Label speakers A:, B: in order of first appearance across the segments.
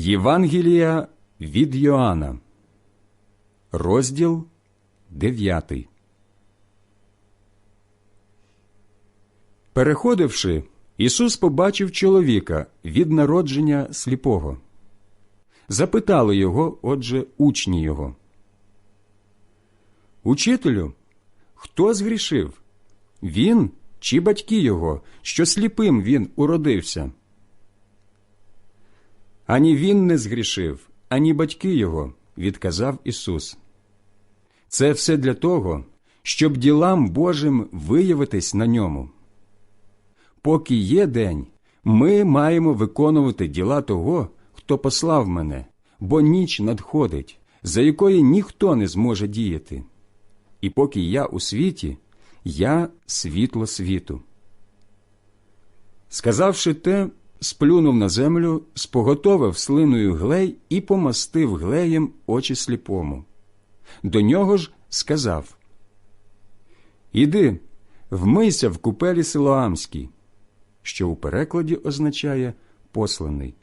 A: Євангелія від Йоанна, розділ 9. Переходивши, Ісус побачив чоловіка від народження сліпого. Запитали його, отже, учні його. Учителю, хто згрішив? Він чи батьки його, що сліпим він уродився? Ані він не згрішив, ані батьки його, відказав Ісус. Це все для того, щоб ділам Божим виявитись на ньому. Поки є день, ми маємо виконувати діла того, хто послав мене, бо ніч надходить, за якої ніхто не зможе діяти. І поки я у світі, я світло світу. Сказавши те, сплюнув на землю, споготовив слиною глей і помастив глеєм очі сліпому. До нього ж сказав Іди, вмийся в купелі Силоамській, що у перекладі означає посланий.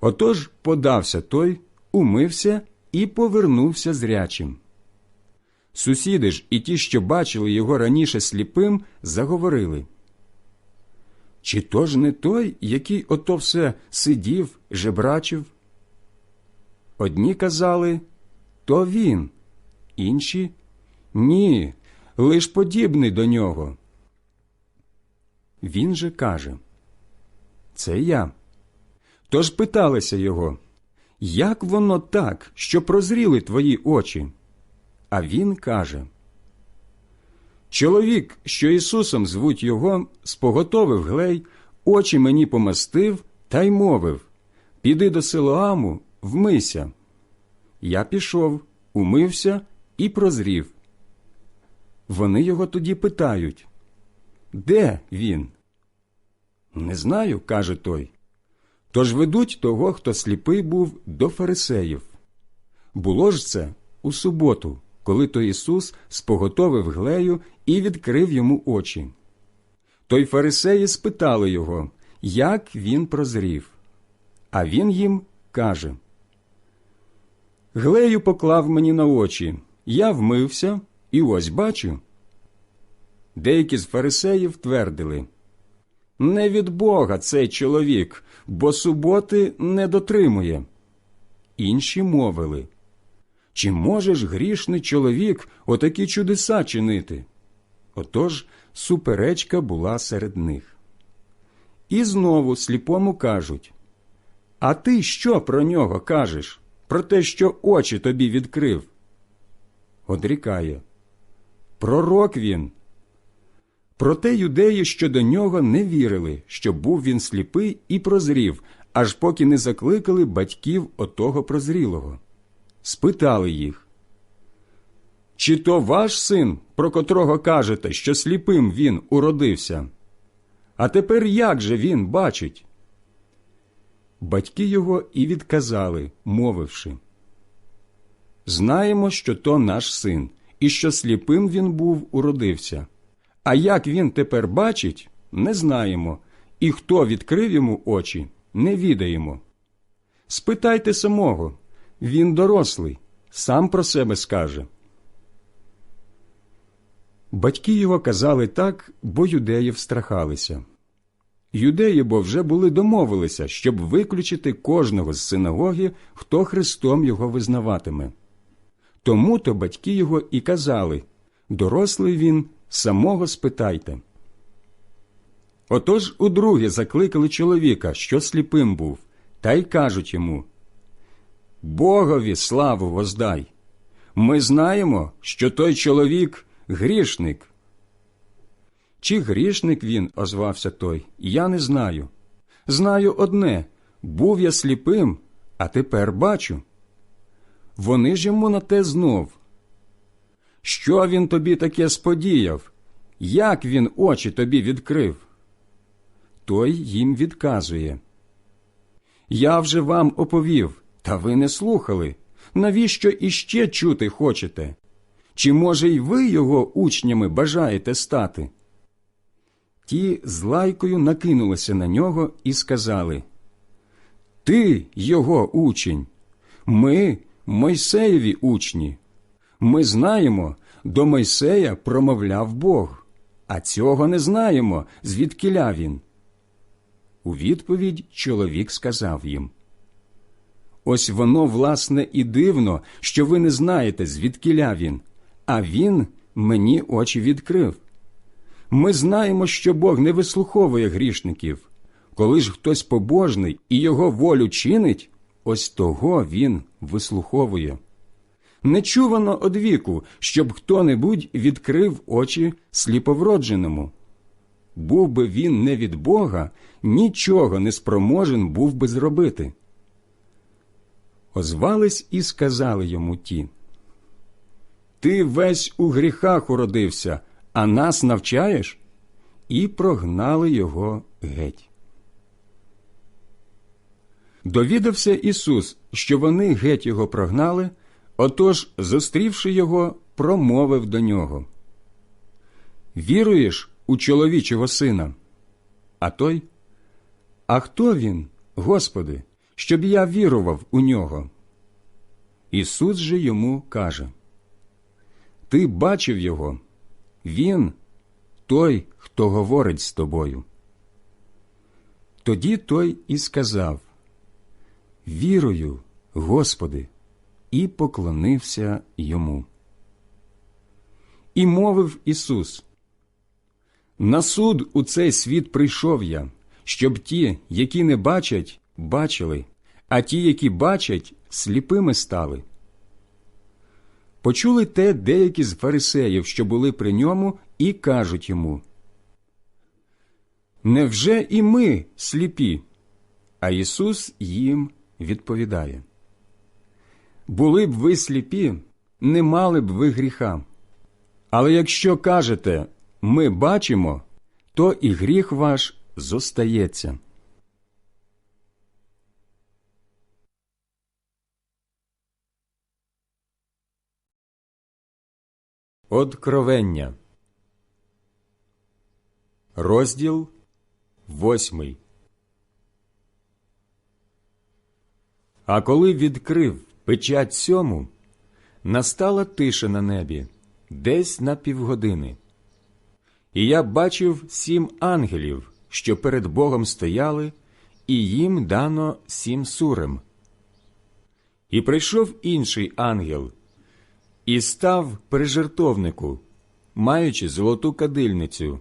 A: Отож подався той, умився і повернувся зрячим. Сусіди ж і ті, що бачили його раніше сліпим, заговорили. Чи то ж не той, який ото все сидів, жебрачив? Одні казали то він, інші ні, лиш подібний до нього. Він же каже Це я. Тож питалися його, як воно так, що прозріли твої очі? А він каже Чоловік, що Ісусом звуть його, споготовив глей, очі мені помастив та й мовив Піди до Силоаму, вмийся. Я пішов, умився і прозрів. Вони його тоді питають Де він? Не знаю, каже той. Тож ведуть того, хто сліпий був до фарисеїв. Було ж це у суботу, коли то Ісус споготовив глею і відкрив йому очі. Той фарисеї спитали його, як він прозрів. А він їм каже Глею поклав мені на очі, я вмився і ось бачу. Деякі з фарисеїв твердили Не від Бога цей чоловік, бо суботи не дотримує. Інші мовили Чи можеш грішний чоловік отакі чудеса чинити? Отож суперечка була серед них. І знову сліпому кажуть А ти що про нього кажеш? Про те, що очі тобі відкрив? Одрікає Пророк він. Проте юдеї щодо нього не вірили, що був він сліпий і прозрів, аж поки не закликали батьків отого прозрілого. Спитали їх Чи то ваш син, про котрого кажете, що сліпим він уродився? А тепер як же він бачить? Батьки його і відказали, мовивши Знаємо, що то наш син, і що сліпим він був уродився. А як він тепер бачить, не знаємо, і хто відкрив йому очі, не відаємо. Спитайте самого він дорослий, сам про себе скаже. Батьки його казали так, бо юдеї встрахалися. Юдеї бо вже були домовилися, щоб виключити кожного з синагоги, хто Христом його визнаватиме. Тому то батьки його і казали дорослий він, самого спитайте. Отож удруге закликали чоловіка, що сліпим був, та й кажуть йому Богові славу воздай. Ми знаємо, що той чоловік грішник. Чи грішник він, озвався той, я не знаю. Знаю одне був я сліпим, а тепер бачу. Вони ж йому на те знов. Що він тобі таке сподіяв? Як він очі тобі відкрив? Той їм відказує. Я вже вам оповів, та ви не слухали. Навіщо іще чути хочете? Чи, може, й ви його учнями бажаєте стати? Ті з лайкою накинулися на нього і сказали Ти його учень, ми Мойсеєві учні. Ми знаємо, до Мойсея промовляв Бог, а цього не знаємо, звідкиля він. У відповідь чоловік сказав їм. Ось воно, власне, і дивно, що ви не знаєте, звідкиля він, а він мені очі відкрив. Ми знаємо, що Бог не вислуховує грішників. Коли ж хтось побожний і його волю чинить, ось того він вислуховує. Не чувано одвіку, щоб хто-небудь відкрив очі сліповродженому. Був би він не від Бога, нічого не спроможен був би зробити. Озвались і сказали йому ті. Ти весь у гріхах уродився, а нас навчаєш? І прогнали його геть. Довідався Ісус, що вони геть його прогнали, отож, зустрівши його, промовив до нього. Віруєш у чоловічого сина? А той? А хто він, Господи, щоб я вірував у нього? Ісус же йому каже Ти бачив його, він той, хто говорить з тобою. Тоді той і сказав Вірую, Господи, і поклонився йому. І мовив Ісус На суд у цей світ прийшов я, щоб ті, які не бачать, бачили, а ті, які бачать, сліпими стали. Почули те деякі з фарисеїв, що були при ньому, і кажуть йому Невже і ми сліпі? А Ісус їм відповідає Були б ви сліпі, не мали б ви гріха. Але якщо кажете ми бачимо, то і гріх ваш зостається. Откровення. Розділ восьмий. А коли відкрив печать сьому, настала тиша на небі десь на півгодини. І я бачив сім ангелів, що перед Богом стояли, і їм дано сім сурем. І прийшов інший ангел, і став при жертовнику, маючи золоту кадильницю,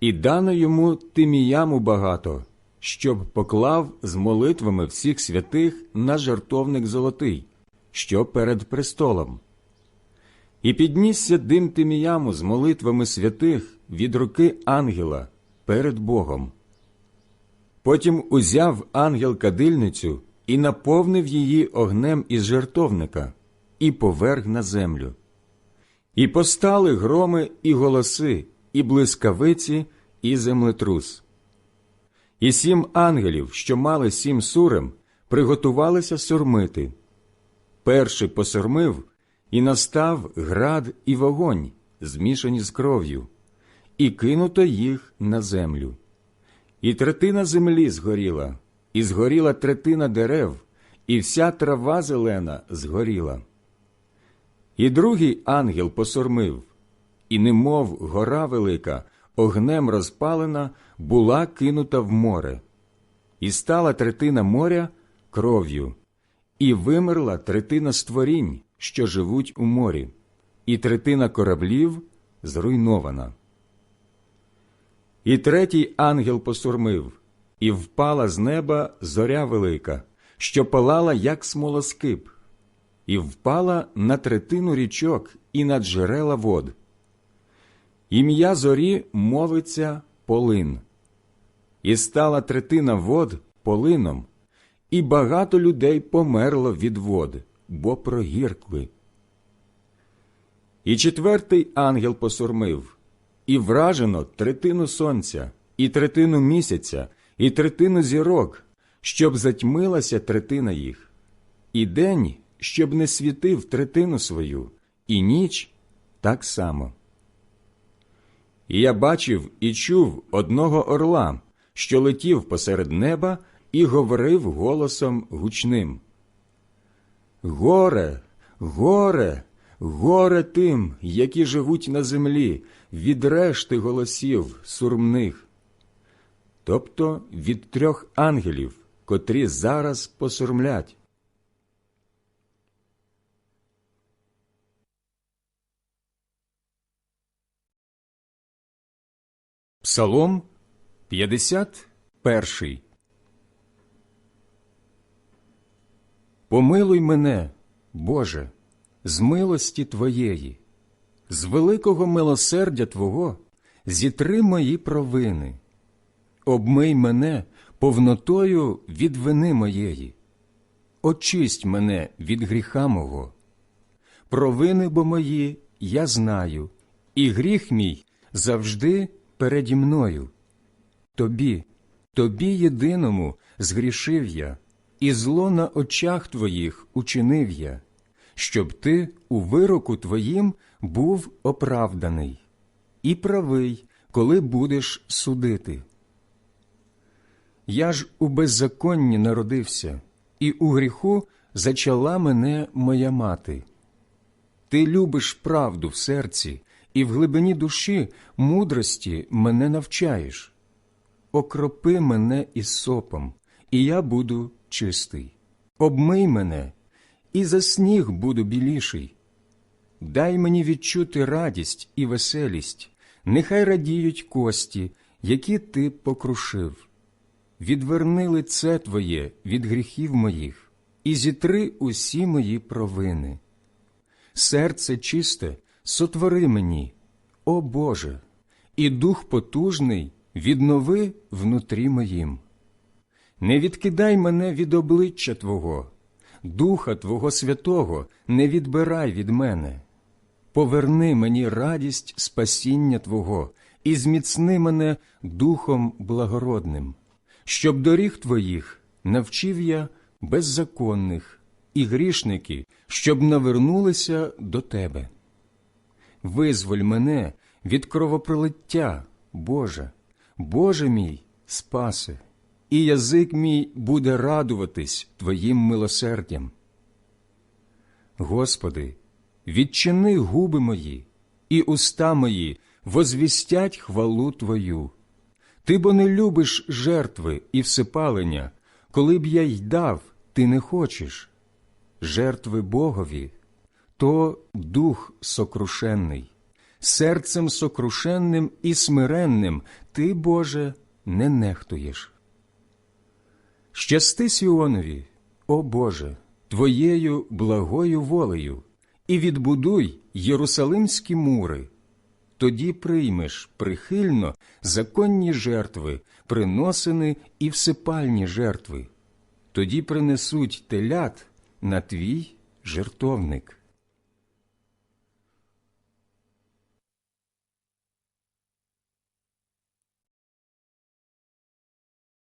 A: і дано йому тиміяму багато, щоб поклав з молитвами всіх святих на жертовник золотий, що перед престолом. І піднісся дим тиміяму з молитвами святих від руки ангела перед Богом. Потім узяв ангел кадильницю і наповнив її огнем із жертовника і поверг на землю. І постали громи і голоси, і блискавиці, і землетрус. І сім ангелів, що мали сім сурем, приготувалися сурмити. Перший посурмив, і настав град і вогонь, змішані з кров'ю, і кинуто їх на землю. І третина землі згоріла, і згоріла третина дерев, і вся трава зелена згоріла. І другий ангел посурмив, і немов гора велика, огнем розпалена, була кинута в море, і стала третина моря кров'ю, і вимерла третина створінь, що живуть у морі, і третина кораблів зруйнована. І третій ангел посурмив, і впала з неба зоря велика, що палала, як смолоскип, і впала на третину річок і на джерела вод. Ім'я зорі мовиться полин. І стала третина вод полином, і багато людей померло від вод, бо прогіркли. І четвертий ангел посурмив, і вражено третину сонця, і третину місяця, і третину зірок, щоб затьмилася третина їх, і день, щоб не світив третину свою, і ніч так само. І я бачив і чув одного орла, що летів посеред неба і говорив голосом гучним. Горе, горе, горе тим, які живуть на землі, від решти голосів сурмних, тобто від трьох ангелів, котрі зараз посурмлять. Псалом 51 Помилуй мене, Боже, з милості Твоєї, з великого милосердя Твого зітри мої провини, обмий мене повнотою від вини моєї, очисть мене від гріха мого. Провини бо мої я знаю, і гріх мій завжди переді мною. Тобі, тобі єдиному згрішив я, і зло на очах твоїх учинив я, щоб ти у вироку твоїм був оправданий, і правий, коли будеш судити. Я ж у беззаконні народився, і у гріху зачала мене моя мати. Ти любиш правду в серці, і в глибині душі мудрості мене навчаєш. Окропи мене із сопом, і я буду чистий. Обмий мене, і за сніг буду біліший. Дай мені відчути радість і веселість, нехай радіють кості, які ти покрушив. Відверни лице Твоє від гріхів моїх, і зітри усі мої провини. Серце чисте сотвори мені, о Боже, і дух потужний віднови внутрі моїм. Не відкидай мене від обличчя Твого, Духа Твого Святого не відбирай від мене. Поверни мені радість спасіння Твого і зміцни мене Духом благородним, щоб доріг Твоїх навчив я беззаконних і грішники, щоб навернулися до Тебе. Визволь мене від кровопролиття, Боже, Боже мій, спаси, і язик мій буде радуватись Твоїм милосердям. Господи, відчини губи мої, і уста мої возвістять хвалу Твою. Ти бо не любиш жертви і всипалення, коли б я й дав, ти не хочеш. Жертви Богові то дух сокрушенний, серцем сокрушенним і смиренним ти, Боже, не нехтуєш. Щасти Сіонові, о Боже, Твоєю благою волею, і відбудуй Єрусалимські мури. Тоді приймеш прихильно законні жертви, приносини і всипальні жертви. Тоді принесуть телят на твій жертовник.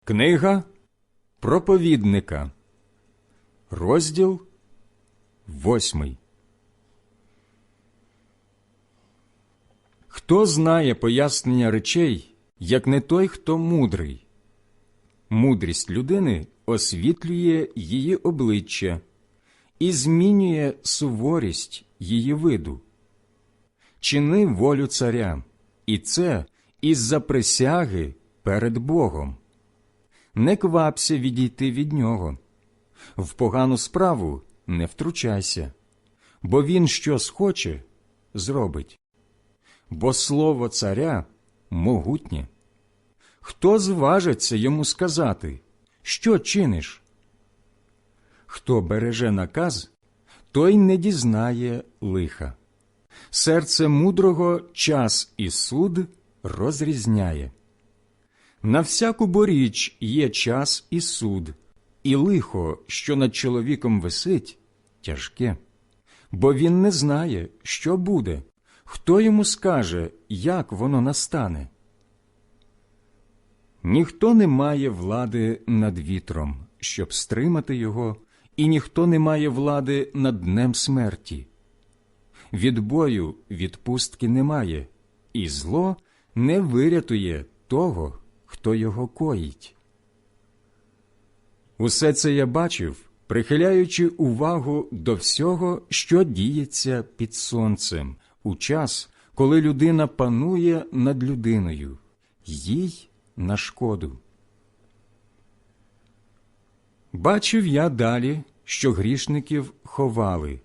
A: Книга проповідника, розділ восьмий. Хто знає пояснення речей, як не той, хто мудрий? Мудрість людини освітлює її обличчя і змінює суворість її виду. Чини волю царя, і це із-за присяги перед Богом не квапся відійти від нього. В погану справу не втручайся, бо він що схоче, зробить. Бо слово царя могутнє. Хто зважиться йому сказати, що чиниш? Хто береже наказ, той не дізнає лиха. Серце мудрого час і суд розрізняє. На всяку боріч є час і суд, і лихо, що над чоловіком висить, тяжке, бо він не знає, що буде, хто йому скаже, як воно настане. Ніхто не має влади над вітром, щоб стримати його, і ніхто не має влади над днем смерті. Від бою відпустки немає, і зло не вирятує того хто його коїть. Усе це я бачив, прихиляючи увагу до всього, що діється під сонцем, у час, коли людина панує над людиною, їй на шкоду. Бачив я далі, що грішників ховали,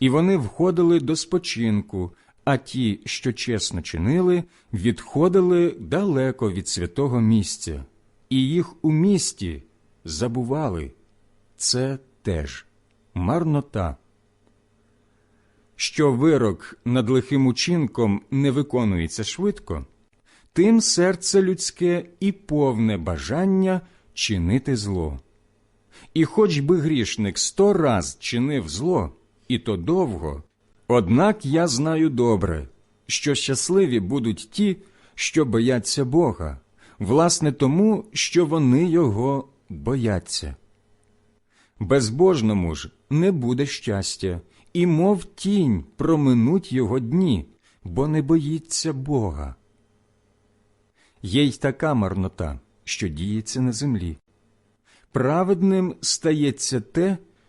A: і вони входили до спочинку, а ті, що чесно чинили, відходили далеко від святого місця, і їх у місті забували. Це теж марнота. Що вирок над лихим учинком не виконується швидко, тим серце людське і повне бажання чинити зло. І хоч би грішник сто раз чинив зло, і то довго, однак я знаю добре, що щасливі будуть ті, що бояться Бога, власне тому, що вони його бояться. Безбожному ж не буде щастя, і мов тінь проминуть його дні, бо не боїться Бога. Є й така марнота, що діється на землі. Праведним стається те,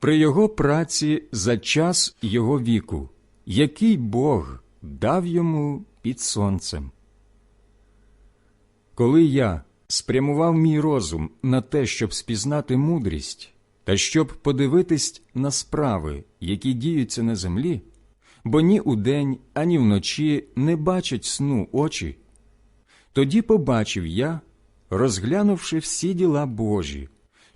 A: при його праці за час його віку, який Бог дав йому під сонцем. Коли я спрямував мій розум на те, щоб спізнати мудрість, та щоб подивитись на справи, які діються на землі, бо ні удень, ані вночі не бачать сну очі, тоді побачив я, розглянувши всі діла Божі,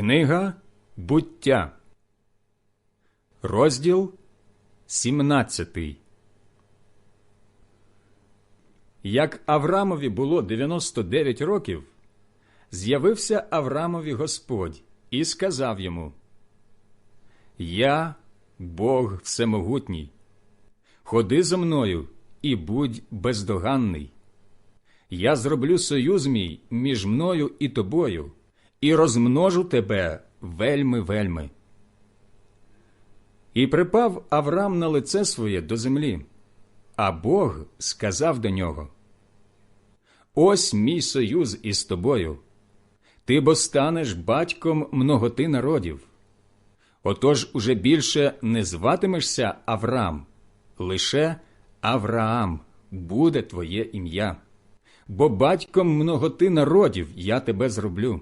A: Книга буття, розділ 17 Як Аврамові було 99 років, з'явився Аврамові Господь і сказав йому: Я, Бог Всемогутній, ходи за мною і будь бездоганний. Я зроблю союз мій між мною і тобою, і розмножу тебе вельми вельми. І припав Авраам на лице своє до землі, а Бог сказав до нього: Ось мій союз із тобою. Ти бо станеш батьком многоти народів. Отож уже більше не зватимешся Авраам, лише Авраам буде твоє ім'я, бо батьком многоти народів я тебе зроблю.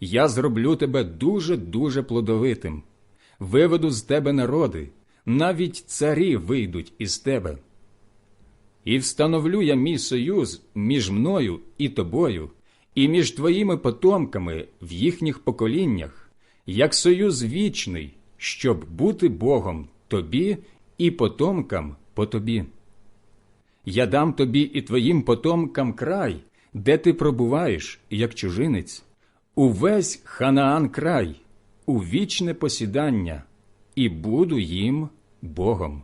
A: Я зроблю тебе дуже дуже плодовитим, виведу з тебе народи, навіть царі вийдуть із тебе. І встановлю я мій союз між мною і тобою, і між твоїми потомками в їхніх поколіннях, як союз вічний, щоб бути Богом тобі і потомкам по тобі. Я дам тобі і твоїм потомкам край, де ти пробуваєш, як чужинець, увесь Ханаан край, у вічне посідання, і буду їм Богом.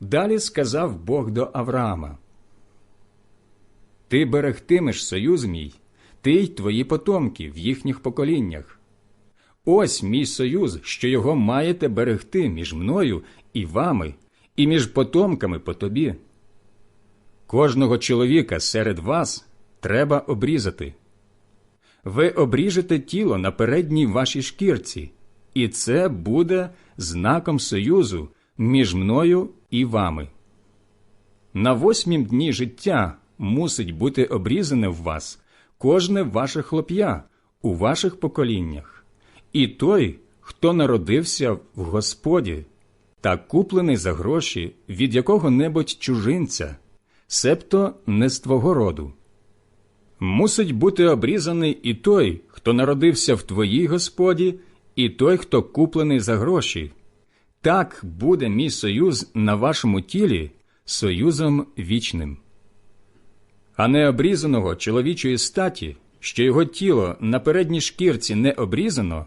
A: Далі сказав Бог до Авраама Ти берегтимеш союз мій, ти й твої потомки в їхніх поколіннях. Ось мій союз, що його маєте берегти між мною і вами, і між потомками по тобі. Кожного чоловіка серед вас треба обрізати. Ви обріжете тіло на передній вашій шкірці, і це буде знаком союзу між мною і вами. На восьмім дні життя мусить бути обрізане в вас кожне ваше хлоп'я у ваших поколіннях, і той, хто народився в Господі, та куплений за гроші від якого-небудь чужинця, себто не з твого роду. Мусить бути обрізаний і той, хто народився в твоїй Господі, і той, хто куплений за гроші. Так буде мій союз на вашому тілі союзом вічним. А необрізаного чоловічої статі, що його тіло на передній шкірці не обрізано,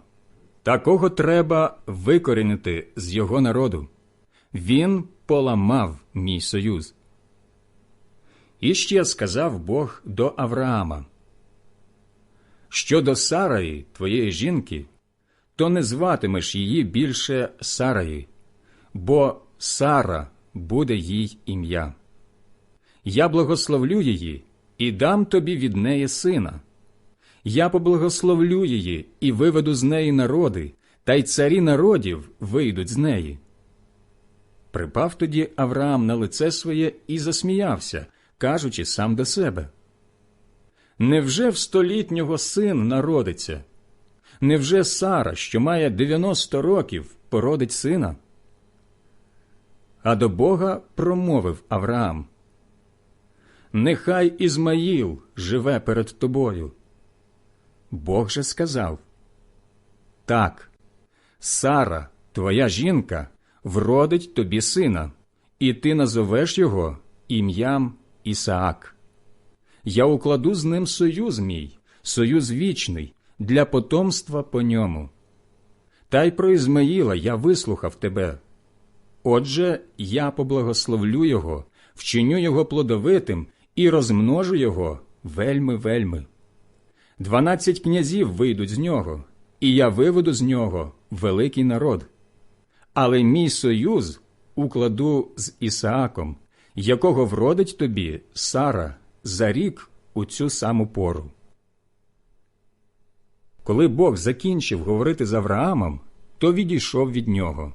A: такого треба викорінити з його народу. Він поламав мій союз. І ще сказав Бог до Авраама: Щодо Сараї, твоєї жінки, то не зватимеш її більше Сараї, бо Сара буде їй ім'я. Я благословлю її і дам тобі від неї сина. Я поблагословлю її і виведу з неї народи, та й царі народів вийдуть з неї. Припав тоді Авраам на лице своє і засміявся, кажучи сам до себе. Невже в столітнього син народиться? Невже Сара, що має 90 років, породить сина? А до Бога промовив Авраам. Нехай Ізмаїл живе перед тобою. Бог же сказав Так, Сара, твоя жінка, вродить тобі сина, і ти назовеш його ім'ям Ісаак. Я укладу з ним союз мій, союз вічний, для потомства по ньому. Та й про Ізмаїла я вислухав тебе. Отже, я поблагословлю його, вчиню його плодовитим і розмножу його вельми вельми. Дванадцять князів вийдуть з нього, і я виведу з нього великий народ. Але мій союз укладу з Ісааком, якого вродить тобі Сара за рік у цю саму пору. Коли Бог закінчив говорити з Авраамом, то відійшов від нього.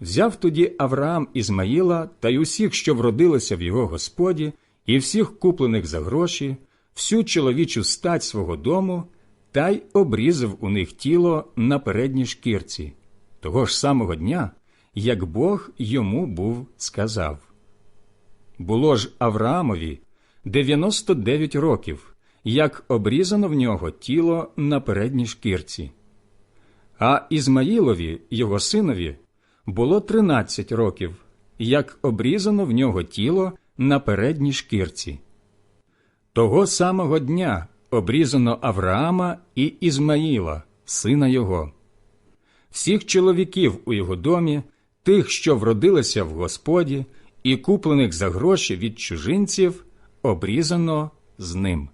A: Взяв тоді Авраам Ізмаїла та й усіх, що вродилися в його господі, і всіх куплених за гроші, всю чоловічу стать свого дому, та й обрізав у них тіло на передній шкірці, того ж самого дня, як Бог йому був сказав. Було ж Авраамові 99 років, як обрізано в нього тіло на передній шкірці. А Ізмаїлові, його синові, було 13 років, як обрізано в нього тіло на передній шкірці. Того самого дня обрізано Авраама і Ізмаїла, сина його. Всіх чоловіків у його домі, тих, що вродилися в Господі, і куплених за гроші від чужинців, обрізано з ним.